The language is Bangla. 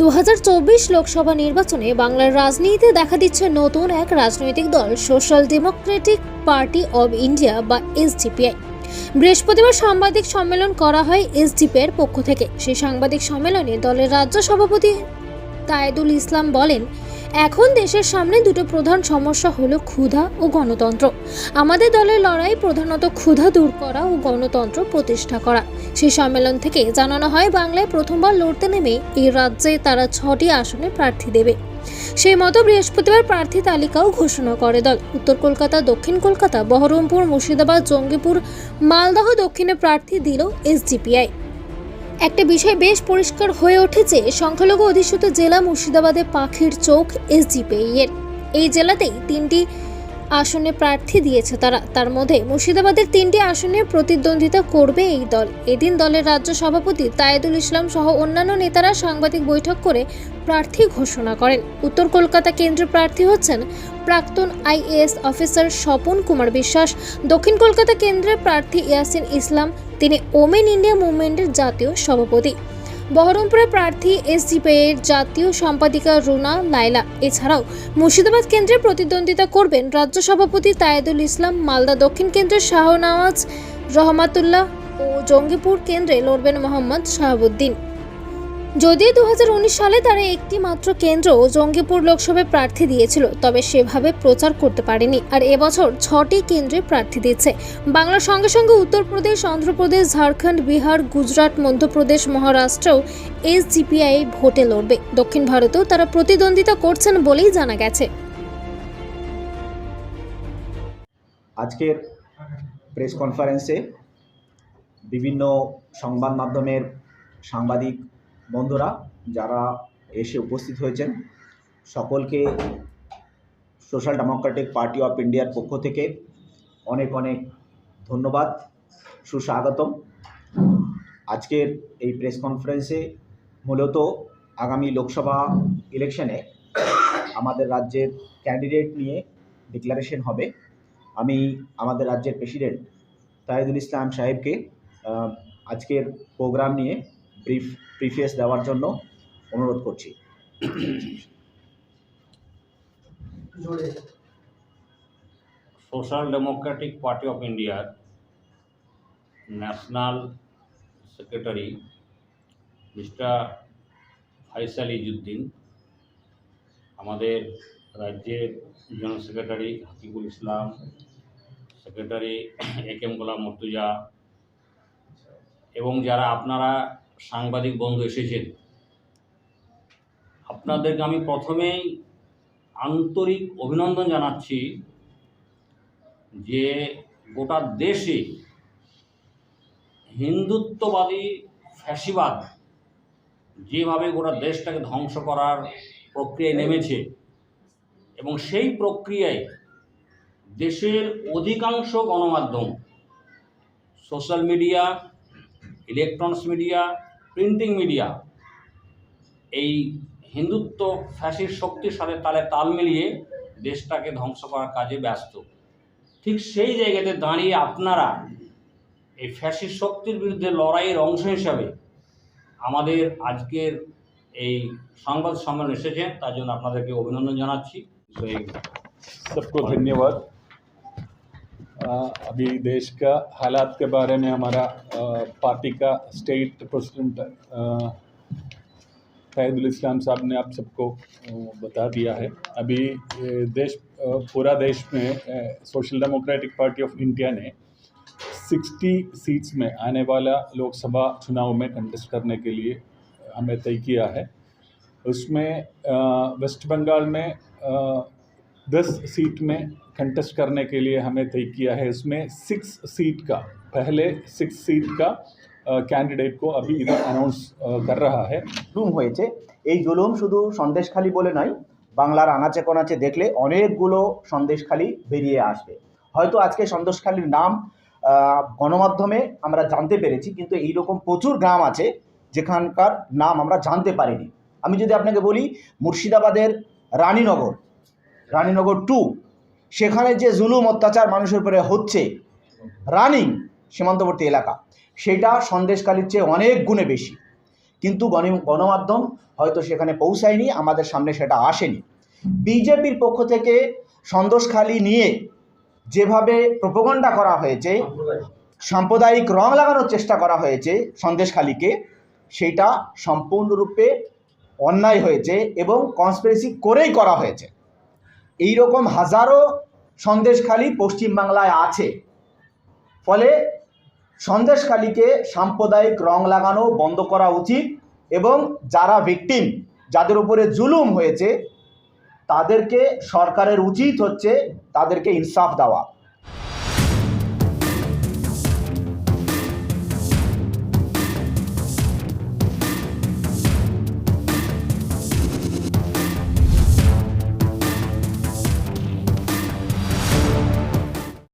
দু হাজার চব্বিশ লোকসভা নির্বাচনে বাংলার রাজনীতিতে দেখা দিচ্ছে নতুন এক রাজনৈতিক দল, social democratic party of India বা এসডিপিআই বৃহস্পতিবার সাংবাদিক সম্মেলন করা হয় এসডিপি এর পক্ষ থেকে। সেই সাংবাদিক সম্মেলনে দলের রাজ্য সভাপতি তায়েদুল ইসলাম বলেন এখন দেশের সামনে দুটো প্রধান সমস্যা হলো ক্ষুধা ও গণতন্ত্র। আমাদের দলের লড়াই প্রধানত ক্ষুধা দূর করা ও গণতন্ত্র প্রতিষ্ঠা করা। সেই সম্মেলন থেকে জানানো হয়, বাংলায় প্রথমবার লড়তে নেমে এই রাজ্যে তারা ছটি আসনে প্রার্থী দেবে। সেই মতো বৃহস্পতিবার প্রার্থী তালিকাও ঘোষণা করে দল। উত্তর কলকাতা, দক্ষিণ কলকাতা, বহরমপুর, মুর্শিদাবাদ, জঙ্গিপুর, মালদহ দক্ষিণে প্রার্থী দিল এসডিপিআই একটা বিষয় বেশ পরিষ্কার হয়ে উঠেছে, সংখ্যালঘু অধিষ্ঠিত জেলা মুর্শিদাবাদে পাখির চোখ এসজিপিএ এর এই জেলাতেই তিনটি আসনে প্রার্থী দিয়েছে তারা। তার মধ্যে মুর্শিদাবাদের তিনটি আসনে প্রতিদ্বন্দ্বিতা করবে এই দল। এদিন দলের রাজ্য সভাপতি তায়েদুল ইসলাম সহ অন্যান্য নেতারা সাংবাদিক বৈঠক করে প্রার্থী ঘোষণা করেন। উত্তর কলকাতা কেন্দ্রের প্রার্থী হচ্ছেন প্রাক্তন আইএএস অফিসার স্বপন কুমার বিশ্বাস, দক্ষিণ কলকাতা কেন্দ্রের প্রার্থী ইয়াসিন ইসলাম, তিনি ওমেন ইন্ডিয়া মুভমেন্টের জাতীয় সভাপতি। বহরমপুরের প্রার্থী এসডিপিআই এর জাতীয় সম্পাদিকা রুনা লাইলা এছাড়াও মুর্শিদাবাদ কেন্দ্রে প্রতিদ্বন্দ্বিতা করবেন রাজ্য সভাপতি তায়েদুল ইসলাম, মালদা দক্ষিণ কেন্দ্রের শাহনওয়াজ রহমাতুল্লাহ ও জঙ্গিপুর কেন্দ্রে লড়বেন মোহাম্মদ শাহাবুদ্দিন। যদিও দু সালে তারা একটি মাত্র কেন্দ্র জঙ্গিপুর লোকসভায় প্রার্থী দিয়েছিল, তবে সেভাবে প্রচার করতে পারেনি। আর এবছর ছটি কেন্দ্রে প্রার্থী দিচ্ছে। বাংলার সঙ্গে সঙ্গে উত্তরপ্রদেশ অন্ধ্রপ্রদেশ, ঝাড়খণ্ড, বিহার, গুজরাট, মধ্যপ্রদেশ, মহারাষ্ট্রেও এসজিপিআই ভোটে লড়বে। দক্ষিণ ভারতেও তারা প্রতিদ্বন্দ্বিতা করছেন বলেই জানা গেছে। আজকের প্রেস কনফারেন্সে বিভিন্ন সংবাদ মাধ্যমের সাংবাদিক বন্ধুরা, যারা এসে উপস্থিত হয়েছেন, সকলকে সোশ্যাল ডেমোক্রেটিক পার্টি অফ ইন্ডিয়ার পক্ষ থেকে অনেক অনেক ধন্যবাদ, সুস্বাগতম। আজকের এই প্রেস কনফারেন্সে মূলত আগামী লোকসভা ইলেকশনে আমাদের রাজ্যের ক্যান্ডিডেট নিয়ে ডিক্লারেশন হবে। আমি আমাদের রাজ্যের প্রেসিডেন্ট তাহিদুল ইসলাম সাহেবকে আজকের প্রোগ্রাম নিয়ে ব্রিফ প্রিফেস দেওয়ার জন্য অনুরোধ করছি। সোশ্যাল ডেমোক্রেটিক পার্টি অফ ইন্ডিয়ার national secretary mister Faisal Izzuddin, আমাদের রাজ্যের general secretary Hakibul Islam, secretary A K M Golam Murtaza এবং যারা আপনারা সাংবাদিক বন্ধু এসেছেন। আপনাদেরকে আমি প্রথমেই আন্তরিক অভিনন্দন জানাচ্ছি যে গোটা দেশে হিন্দুত্ববাদী ফ্যাসিবাদ যেভাবে গোটা দেশটাকে ধ্বংস করার প্রক্রিয়ায় নেমেছে এবং সেই প্রক্রিয়ায় দেশের অধিকাংশ গণমাধ্যম, social media, electronics media printing media এই হিন্দুত্ব ফ্যাসির শক্তির সাথে তালে তাল মিলিয়ে দেশটাকে ধ্বংস করার কাজে ব্যস্ত ঠিক সেই জায়গাতে দাঁড়িয়ে আপনারা এই ফ্যাসিস্ট শক্তির বিরুদ্ধে লড়াইয়ের অংশ হিসাবে আমাদের আজকের এই সংবাদ সম্মেলন এসেছেন তার জন্য আপনাদেরকে অভিনন্দন জানাচ্ছি তো এই सबको धन्यवाद अ, अभी देश का हालात के बारे में हमारा पार्टी का स्टेट प्रेसिडेंट फैदुल इस्लाम साहब ने आप सबको बता दिया है। अभी देश पूरा देश में social democratic party of India ने 60 सीट्स में आने वाला लोकसभा चुनाव में कंटेस्ट करने के लिए हमें तय किया है। उसमें वेस्ट बंगाल में दस सीट में कंटेस्ट करने के लिए हमें तय किया है इसमें सिक्स सीट का पहले सिक्स सीट का कैंडिडेट को अभी इधर अनाउंस कर रहा है জুলুম হয়েছে এই জুলুম শুধু সন্দেশখালি বলে নয় বাংলার আনাচে কোনাচে দেখলে অনেকগুলো সন্দেশখালি বেরিয়ে আসবে হয়তো আজকে সন্দেশখালির নাম আহ, গণমাধ্যমে আমরা জানতে পেরেছি কিন্তু এইরকম প্রচুর গ্রাম আছে যেখানকার নাম আমরা জানতে পারিনি আমি যদি আপনাকে বলি মুর্শিদাবাদের রানীনগর রানীনগর টু, সেখানে যে জুলুম অত্যাচার মানুষের উপরে হচ্ছে, রানিং সীমান্তবর্তী এলাকা, সেটা সন্দেশকালীর চেয়ে অনেক গুণে বেশি। কিন্তু গণ- গণমাধ্যম হয়তো সেখানে পৌঁছায়নি, আমাদের সামনে সেটা আসেনি। বিজেপির পক্ষ থেকে সন্দেশখালি নিয়ে যেভাবে প্রপোগণ্ডা করা হয়েছে, সাম্প্রদায়িক রং লাগানোর চেষ্টা করা হয়েছে সন্দেশখালিকে, সেটা সম্পূর্ণরূপে অন্যায় হয়েছে এবং কনস্পিরেসি করেই করা হয়েছে। এই রকম হাজারো সন্দেশখালী পশ্চিমবাংলায় আছে। ফলে সন্দেশখালীকে সাম্প্রদায়িক রং লাগানো বন্ধ করা উচিত এবং যারা ভিকটিম যাদের উপরে জুলুম হয়েছে, তাদেরকে সরকারের উচিত হচ্ছে তাদেরকে ইনসাফ দেওয়া।